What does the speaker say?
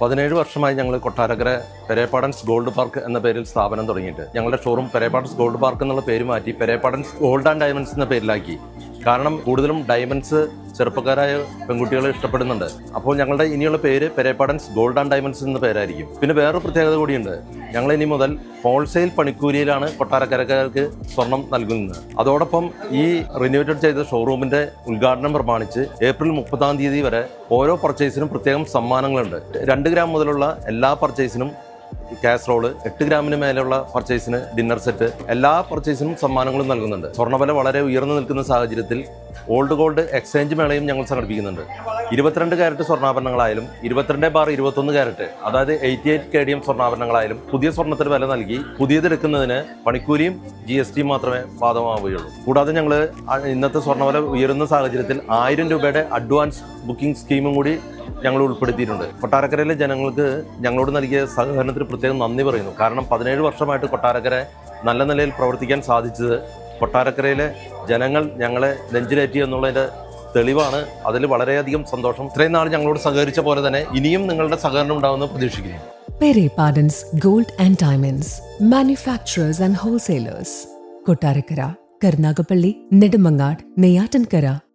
പതിനേഴ് വർഷമായി ഞങ്ങൾ കൊട്ടാരക്കര പെരേപ്പാടൻസ് ഗോൾഡ് പാർക്ക് എന്ന പേരിൽ സ്ഥാപനം തുടങ്ങിയിട്ട് ഞങ്ങളുടെ ഷോറൂം പെരേപ്പാടൻസ് ഗോൾഡ് പാർക്ക് എന്നുള്ള പേര് മാറ്റി പെരേപ്പാടൻസ് ഗോൾഡ് ആൻഡ് ഡയമണ്ട്സ് എന്ന പേരിലാക്കി. കാരണം കൂടുതലും ഡയമണ്ട്സ് ചെറുപ്പക്കാരായ പെൺകുട്ടികളെ ഇഷ്ടപ്പെടുന്നുണ്ട്. അപ്പോൾ ഞങ്ങളുടെ ഇനിയുള്ള പേര് പെരേപ്പാടൻസ് ഗോൾഡ് ആൻഡ് ഡയമണ്ട്സ് എന്ന പേരായിരിക്കും. പിന്നെ വേറൊരു പ്രത്യേകത കൂടിയുണ്ട്. ഞങ്ങൾ ഇനി മുതൽ ഹോൾസെയിൽ പണിക്കൂലിയിലാണ് കൊട്ടാരക്കരക്കാർക്ക് സ്വർണം നൽകുന്നത്. അതോടൊപ്പം ഈ റിനോവേറ്റഡ് ചെയ്ത ഷോറൂമിന്റെ ഉദ്ഘാടനം പ്രമാണിച്ച് ഏപ്രിൽ മുപ്പതാം തീയതി വരെ ഓരോ പർച്ചേസിനും പ്രത്യേകം സമ്മാനങ്ങളുണ്ട്. രണ്ട് ഗ്രാം മുതലുള്ള എല്ലാ പർച്ചേസിനും കാസറോൾ എട്ട് ഗ്രാമിന് മേലെയുള്ള പർച്ചേസിന് ഡിന്നർ സെറ്റ് എല്ലാ പർച്ചേസിനും സമ്മാനങ്ങളും നൽകുന്നുണ്ട്. സ്വർണവില വളരെ ഉയർന്നു നിൽക്കുന്ന സാഹചര്യത്തിൽ ഓൾഡ് ഗോൾഡ് എക്സ്ചേഞ്ച് മേളയും ഞങ്ങൾ സംഘടിപ്പിക്കുന്നുണ്ട്. ഇരുപത്തിരണ്ട് ക്യാരറ്റ് സ്വർണാഭരണങ്ങളായാലും ഇരുപത്തിരണ്ട് ബാർ ഇരുപത്തൊന്ന് ക്യാരറ്റ് അതായത് eighty eight K D M സ്വർണാഭരണങ്ങളായാലും പുതിയ സ്വർണത്തിന് വില നൽകി പുതിയതെടുക്കുന്നതിന് പണിക്കൂലിയും ജി എസ് ടിയും മാത്രമേ ബാധകമാവുകയുള്ളൂ. കൂടാതെ ഞങ്ങൾ ഇന്നത്തെ സ്വർണവില ഉയരുന്ന സാഹചര്യത്തിൽ ആയിരം രൂപയുടെ അഡ്വാൻസ് ബുക്കിംഗ് സ്കീമും കൂടി ഞങ്ങൾ ഉൾപ്പെടുത്തിയിട്ടുണ്ട്. കൊട്ടാരക്കരയിലെ ജനങ്ങൾക്ക് ഞങ്ങളോട് നൽകിയ സഹകരണത്തിന് പ്രത്യേകം നന്ദി പറയുന്നു. കാരണം പതിനേഴ് വർഷമായിട്ട് കൊട്ടാരക്കര നല്ല നിലയിൽ പ്രവർത്തിക്കാൻ സാധിച്ചത് കൊട്ടാരക്കരയിലെ ജനങ്ങൾ ഞങ്ങളെ നെഞ്ചിലേറ്റി എന്നുള്ളതിന്റെ തെളിവാണ്. അതിൽ വളരെയധികം സന്തോഷം. ഇത്രയും നാൾ ഞങ്ങളോട് സഹകരിച്ച പോലെ തന്നെ ഇനിയും നിങ്ങളുടെ സഹകരണം ഉണ്ടാവുമെന്ന് പ്രതീക്ഷിക്കുന്നു. Pere പാഡൻസ് gold and diamonds manufacturers and wholesalers. Kottarakkara Karunagappally Nedumangad Neyatankara,